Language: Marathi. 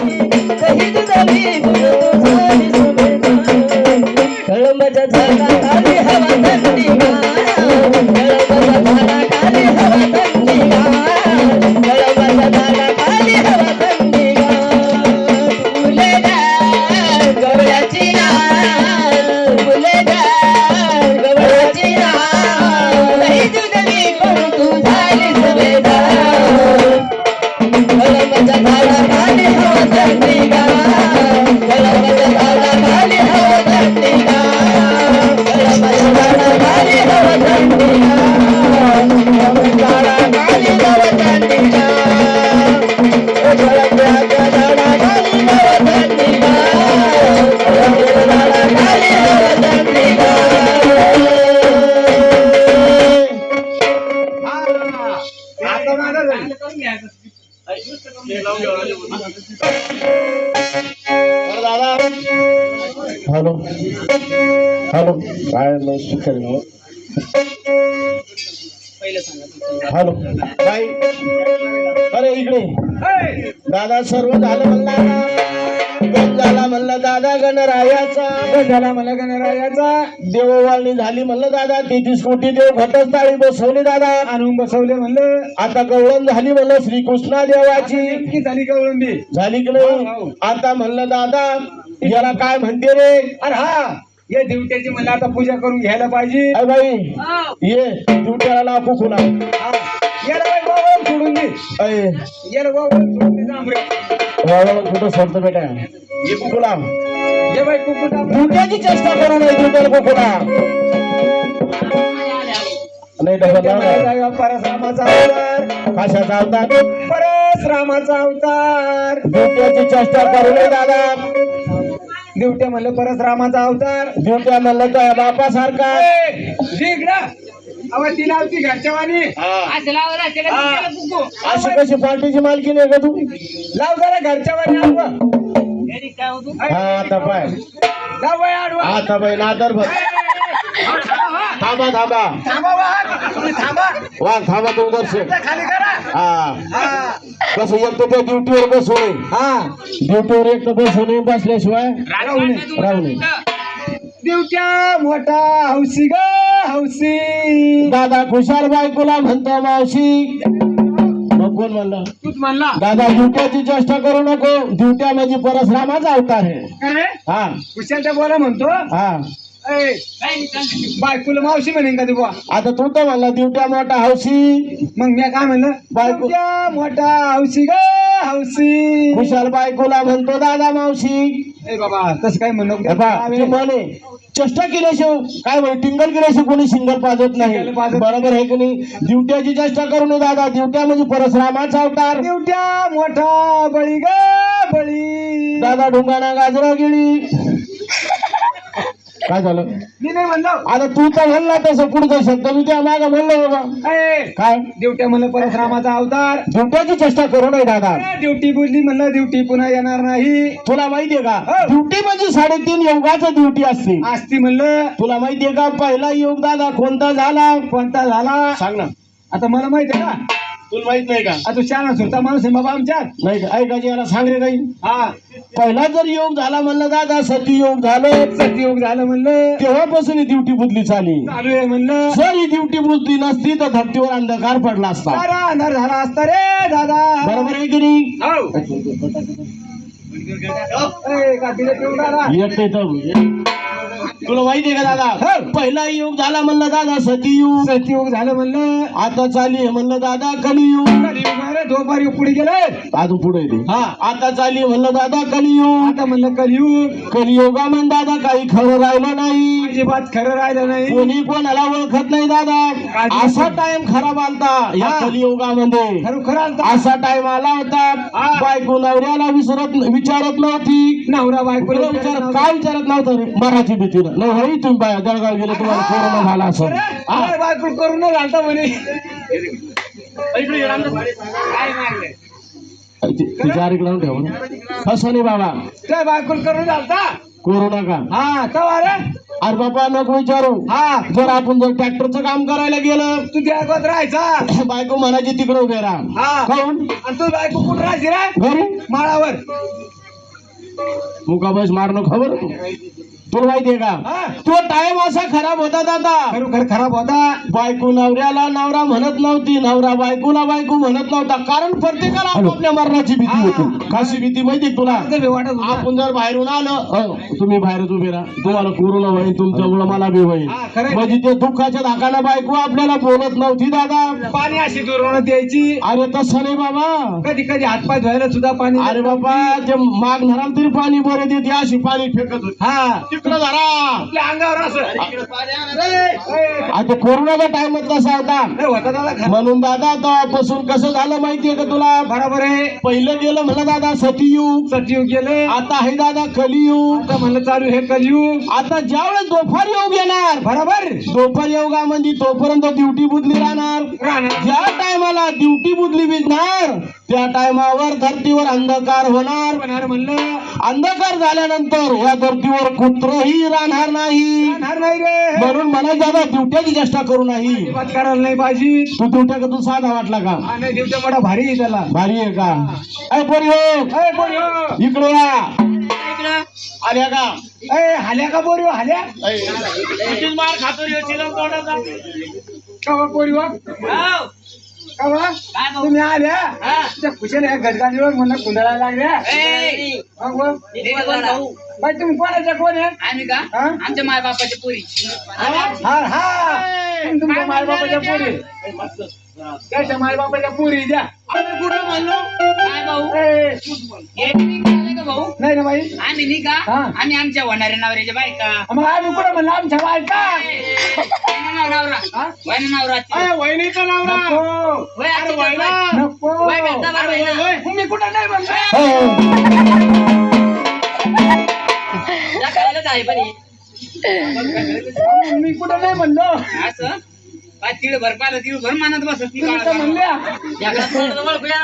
शहीद झाली हॅलो. हॅलो. काय स्पीकर हॅलो. बाई अरे इकडे. दादा सर्व झालं म्हणला. झाला म्हणलं दादा गणरायाचा. झाला मला गणरायाचा. देववाळणी झाली म्हणलं दादा तेहतीस कोटी देव घटच ताळी बसवली दादा. आणून बसवले म्हणलं. आता गवळण झाली म्हणलं श्रीकृष्णा देवाची झाली कवळंबी झाली की हो, हो. नाही आता म्हणलं दादा याला काय म्हणते रे? अरे हा ये दिवट्याची म्हणलं आता पूजा करून घ्यायला पाहिजे. अरे बाई ये ड्युटीला हा. याला बाई गोवावर सोडून दे. अय याला सोडून दे. वावराला कुठं सोडतो बेटा? कुकुला ड्युट्याची चेष्टा करू नये ड्युट्याला कुकुला नाही डबल परशुरामाचा अवतार. कशाचा अवतार? परशुरामाचा अवतार. ड्युट्याची चेष्टा करू नये दादा. दिवट्या म्हणलं परशुरामाचा अवतार. ड्युट्या म्हणलं तर हा. हा. अशी कशी पार्टीची मालकी नाही का तू? लाव जरा घरच्या वाणी आता पाय. आता बाई नादर भर. थांबा थांबा. थांबा वा थांबा तू दर्शन हा. हा कसं एक तर ड्युटीवर बसू नये हा ड्युटीवर एक तर बसू नये बसल्याशिवाय राहू नये. राहू नये दिवट्या मोठा हौसी ग हौसी दादा खुशाल बायकोला म्हणतो मावशी. कोण म्हणलं. तूच म्हणला. दादा ड्युट्याची चेष्टा करू नको. ड्युट्या म्हणजे परशुरामाचा अवतार आहे. अरे हा. कुशालच्या बोला म्हणतो. हा. ए, बायकोला मावशी म्हणेन का तू बुवा? आता तू तर म्हणला ड्युट्या मोठा हौशी. मग मी काय म्हणलं? बायको. दिवट्या मोठा हौसी ग हौसी खुशाल बायकोला म्हणतो दादा मावशी. ए बाबा तसं काय म्हणू हे पहा, ते म्हणे चेष्टा केल्याशिवाय काय म्हणे टिंगल केल्याशिवाय कोणी सिंगल पाजत नाही. बरोबर आहे की नाही? ड्युट्याची चेष्टा करू नये दादा. ड्युट्या म्हणजे परशुरामाचा अवतार. दिवट्या मोठा बळी ग बळी. दादा ढुंगाणा गाजरा गिळी. काय झालं? मी नाही म्हणलो. आता तू तर म्हणला तसं पुढचं शब्द. मी त्या मागे म्हणलो बाबा. ए, काय? दिवट्या म्हणलं परशुरामाचा अवतार. ड्युट्याची चेष्टा करू नये दादा. ड्युटी बोलली म्हणलं ड्युटी पुन्हा येणार नाही. तुला माहितीये का? हो. ड्युटी म्हणजे साडेतीन योगाचं ड्युटी असते. असती म्हणलं. तुला माहितीये का? पहिला योग दादा कोणता झाला? कोणता झाला? सांग ना. आता मला माहिती आहे का? तुला माहीत नाही का? आता शाळा सुरता माणूस आहे बाबा आमच्यात. नाही का? ऐकायची याला सांग रे काही हा. पहिला जर योग झाला म्हणलं दादा सतीयोग झालं. सतयोग झालं म्हणलं. तेव्हापासून ही ड्युटी बुदली चाली. चालू आहे म्हणलं. जर ही ड्युटी बुदली नसती तर धरतीवर अंधकार पडला असता. सारा अंधार झाला असता रे दादा. बरोबर आहे की नाही? हो. ए, का तिला पिऊन राहिला? येते तर तुला माहितीये का दादा? पहिला योग झाला म्हणलं दादा सतीयोग. सतयोग झालं म्हणलं. आता चाली आहे म्हणलं दादा कलियुग. कलियुग आहे रे, धोपारी पुढे गेले. अजून पुढे येते हा. आता चाली म्हणलं दादा कलियुग. आता म्हणलं कलियुग. कलियुगा म्हण दादा काही खरं राहिलं नाही. अजिबात खरं राहिलं नाही. कोणी कोणाला ओळखत नाही दादा. काय- असा टाइम खराब आलता या हा. कलियुगामध्ये. खरं खरं आलता. असा टाइम आला होता. हा. बायको नवऱ्याला विसरत विचारत नव्हती. नवरा बायकोला विचारत काय विचारत नव्हतं मराठी भीतीनं. नाही होई तुम्ही बाया जळगाव गेले तुम्हाला कोरोना झाला असं. बायको करून न घालता म्हणे. ती- ती चार इकडे आणून ठेव ना. असं नाही बाबा. त्या बायको करून घालता कोरोना का? हा रे? अरे बाबा नको विचारू. हा. जर आपण जर ट्रॅक्टरचं काम करायला गेलं. तू त्या राहायचा? बायको म्हणायची तिकडे उभे राहा. हा. काऊन आणि तू बायको कुठं राहायची रे? घरी? माळावर. मुकाबस मारणं खबर तुला माहितीये का तो टाइम असा खराब होता दादा. खरोखर खराब होता? बायको नवऱ्याला नवरा म्हणत नव्हती नवरा बायकोला बायको म्हणत नव्हता. कारण प्रत्येकाला आपापल्या मरणाची भीती होती. कशी भीती माहिती तुला? वाटत. आपण जर बाहेरून आलं तुम्ही बाहेरच उभे राहा. तुम्हाला कोरोना होईल तुमच्यामुळं मला बी होईल. हा. म्हणजे ते दुःखाच्या धाकाला बायको आपल्याला बोलत नव्हती दादा. पाणी अशी दुरून द्यायची. अरे तसं नाही बाबा. कधी कधी हातपाय धुवायला सुद्धा पाणी अरे बाबा ते मागणारा तरी पाणी बरे देते अशी पाणी फेकत होती. हा. तिकडं धरा. आपल्या अंगावर असं. आता कोरोनाचा टाइमच तसा होता होता दादा खरं. म्हणून दादा तेव्हापासून कसं झालं माहितीये का तुला? बरोबर आहे. पहिलं गेलं म्हणलं दादा सतीयुग सचिव गेलं. आता आहे दादा कलियुग आता म्हणलं चालू हे कलयुग आता ज्यावेळेस दोफार योग येणार. बरोबर. दोफार योगामध्ये तोपर्यंत ड्युटी बुदली राहणार? ज्या टायमाला ड्युटी बुदली विजणार त्या टायमावर धर्तीवर अंधकार होणार. म्हणलं. अंधकार झाल्यानंतर या धर्तीवर कुत्रही राहणार नाही. राहणार नाही रे. म्हणून मला दादा ड्युट्याची चेष्टा करू नाही करायला नाही पाहिजे. तू ड्युट्या का तू साधा वाटला का? हा, नाही दिवसा मोठा भारी आहे त्याला. भारी आहे का? अय पोरी हो. ए, बोरी हो. इकडे. आल्या का? ए, हाल्या का बोरी हो, हाल्या मार खातो रे, चिलम तोंडाचा. कवा पोरी हो? कवा तुम्ही आल्या? त्या खुशाल ह्या गडगाडीवर म्हणलं कुंदळायला लागल्या? मग व? बाई तुम्ही कोणाच्या कोण आहे? आम्ही का? हा? आमच्या माय बापाच्या पुरी. हा? हा तुम्ही तुमच्या मायबापाच्या पुरी. त्याच्या मायबापाच्या पुरी द्या. आम्ही कुठं म्हणलो? काय भाऊ ए, हे का भाऊ? नाही ना बाई. आम्ही नाही का? हा. आम्ही आमच्या होणाऱ्या नवऱ्याच्या बायका. मग आम्ही कुठं म्हणलं आमच्या बायका? वैना नवरा. हा? वैना नवरा. अय, वहिनीचं नाव ना नको. वय आजची वय बाई. ना. नको. वय करता बरं वय ना. तुम्ही कुठं नाही म्हणलं? या करायलाच आहे पण हे. मी कुठं नाही म्हणलो? असं? काय तिळ भर पाहिलं तिळ भर मानत बसत ती तुम्ही तर काळा म्हणल्या. या घरात कोणाला ओळखू या